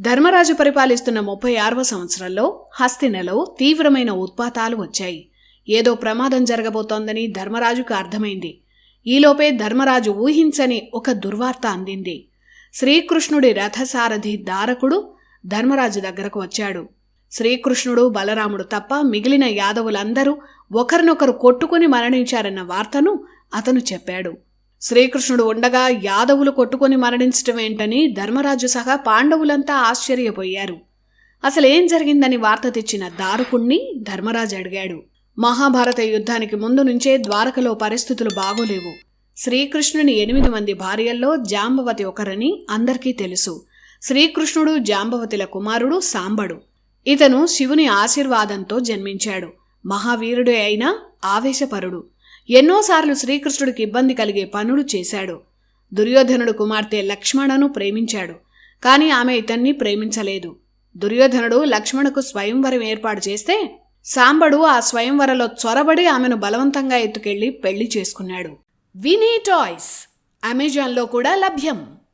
ధర్మరాజు పరిపాలిస్తున్న ముప్పై ఆరవ సంవత్సరంలో హస్తినలో తీవ్రమైన ఉత్పాతాలు వచ్చాయి. ఏదో ప్రమాదం జరగబోతోందని ధర్మరాజుకు అర్థమైంది. ఈలోపే ధర్మరాజు ఊహించని ఒక దుర్వార్త అందింది. శ్రీకృష్ణుడి రథసారథి దారకుడు ధర్మరాజు దగ్గరకు వచ్చాడు. శ్రీకృష్ణుడు బలరాముడు తప్ప మిగిలిన యాదవులందరూ ఒకరినొకరు కొట్టుకుని మరణించారన్న వార్తను అతను చెప్పాడు. శ్రీకృష్ణుడు ఉండగా యాదవులు కొట్టుకొని మరణించటం ఏంటని ధర్మరాజు సహా పాండవులంతా ఆశ్చర్యపోయారు. అసలేం జరిగిందని వార్త తెచ్చిన దారుకుణ్ణి ధర్మరాజు అడిగాడు. మహాభారత యుద్ధానికి ముందు నుంచే ద్వారకలో పరిస్థితులు బాగోలేవు. శ్రీకృష్ణుని ఎనిమిది మంది భార్యల్లో జాంబవతి ఒకరని అందరికీ తెలుసు. శ్రీకృష్ణుడు జాంబవతిల కుమారుడు సాంబడు. ఇతను శివుని ఆశీర్వాదంతో జన్మించాడు. మహావీరుడే అయినా ఆవేశపరుడు. ఎన్నోసార్లు శ్రీకృష్ణుడికి ఇబ్బంది కలిగే పనులు చేశాడు. దుర్యోధనుడు కుమార్తె లక్ష్మణను ప్రేమించాడు కాని ఆమె ఇతన్ని ప్రేమించలేదు. దుర్యోధనుడు లక్ష్మణకు స్వయంవరం ఏర్పాటు చేస్తే సాంబడు ఆ స్వయంవరలో చొరబడి ఆమెను బలవంతంగా ఎత్తుకెళ్ళి పెళ్ళి చేసుకున్నాడు. వినీ టాయ్స్ అమెజాన్లో కూడా లభ్యం.